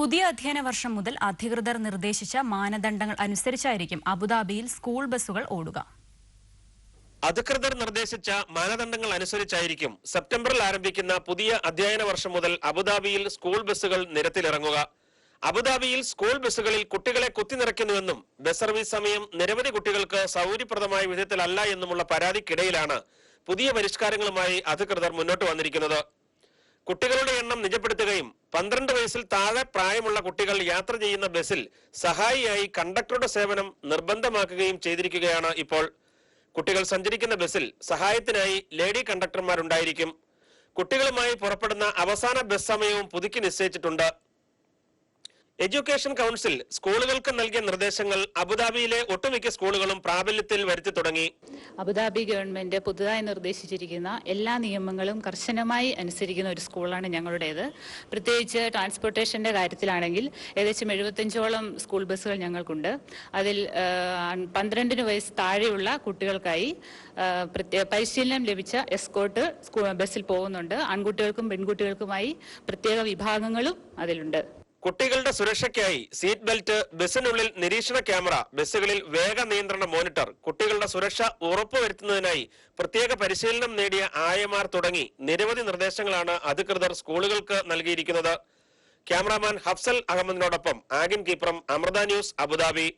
പുതിയ അധ്യയന വർഷം മുതൽ അധികൃതർ നിർദ്ദേശിച്ച മാനദണ്ഡങ്ങൾ അനുസരിച്ചായിരിക്കും അബുദാബിയിൽ സ്കൂൾ ബസ്സുകൾ ഓടുക. അധികൃതർ നിർദ്ദേശിച്ച മാനദണ്ഡങ്ങൾ അനുസരിച്ചായിരിക്കും സെപ്റ്റംബറിൽ ആരംഭിക്കുന്ന പുതിയ അധ്യയന വർഷം മുതൽ അബുദാബിയിൽ സ്കൂൾ ബസ്സുകൾ നിരത്തിലിറങ്ങുക. അബുദാബിയിൽ സ്കൂൾ ബസ്സുകളിൽ കുട്ടികളെ കുത്തിനിറയ്ക്കുന്നുവെന്നും ബസ് സർവീസ് സമയം നിരവധി കുട്ടികൾക്ക് സൗകര്യപ്രദമായ വിധത്തിലല്ല എന്നുമുള്ള പരാതിക്കിടയിലാണ് പുതിയ പരിഷ്കാരങ്ങളുമായി അധികൃതർ മുന്നോട്ട് വന്നിരിക്കുന്നത്. കുട്ടികളുടെ എണ്ണം നിജപ്പെടുത്തുകയും പന്ത്രണ്ട് വയസ്സിൽ താഴെ പ്രായമുള്ള കുട്ടികൾ യാത്ര ചെയ്യുന്ന ബസ്സിൽ സഹായിയായി കണ്ടക്ടറുടെ സേവനം നിർബന്ധമാക്കുകയും ചെയ്തിരിക്കുകയാണ് ഇപ്പോൾ. കുട്ടികൾ സഞ്ചരിക്കുന്ന ബസ്സിൽ സഹായത്തിനായി ലേഡി കണ്ടക്ടർമാരുണ്ടായിരിക്കും. കുട്ടികളുമായി പുറപ്പെടുന്ന അവസാന ബസ് സമയവും പുതുക്കി നിശ്ചയിച്ചിട്ടുണ്ട്. എഡ്യൂക്കേഷൻ കൗൺസിൽ സ്കൂളുകൾക്ക് നൽകിയ നിർദ്ദേശങ്ങൾ അബുദാബിയിലെ ഒട്ടുമിക്ക സ്കൂളുകളും പ്രാബല്യത്തിൽ വരുത്തി തുടങ്ങി. അബുദാബി ഗവൺമെന്റ് പുതുതായി നിർദ്ദേശിച്ചിരിക്കുന്ന എല്ലാ നിയമങ്ങളും കർശനമായി അനുസരിക്കുന്ന ഒരു സ്കൂളാണ് ഞങ്ങളുടേത്. പ്രത്യേകിച്ച് ട്രാൻസ്പോർട്ടേഷന്റെ കാര്യത്തിലാണെങ്കിൽ ഏകദേശം എഴുപത്തഞ്ചോളം സ്കൂൾ ബസ്സുകൾ ഞങ്ങൾക്കുണ്ട്. അതിൽ പന്ത്രണ്ടിന് വയസ്സ് താഴെയുള്ള കുട്ടികൾക്കായി പരിശീലനം ലഭിച്ച എസ്കോട്ട് സ്കൂ- ബസ്സിൽ പോകുന്നുണ്ട്. ആൺകുട്ടികൾക്കും പെൺകുട്ടികൾക്കുമായി പ്രത്യേക വിഭാഗങ്ങളും അതിലുണ്ട്. കുട്ടികളുടെ സുരക്ഷയ്ക്കായി സീറ്റ് ബെൽറ്റ് ബസ്സിനുള്ളിൽ നിരീക്ഷണ ക്യാമറ ബസ്സുകളിൽ വേഗ നിയന്ത്രണ മോണിറ്റർ കുട്ടികളുടെ സുരക്ഷ ഉറപ്പുവരുത്തുന്നതിനായി പ്രത്യേക പരിശീലനം നേടിയ ആയമാർ തുടങ്ങി നിരവധി നിർദ്ദേശങ്ങളാണ് അധികൃതർ സ്കൂളുകൾക്ക് നൽകിയിരിക്കുന്നത്. Cameraman Hafsal അഹമ്മദിനോടൊപ്പം Agin Keeprath Amrita news Abu Dhabi.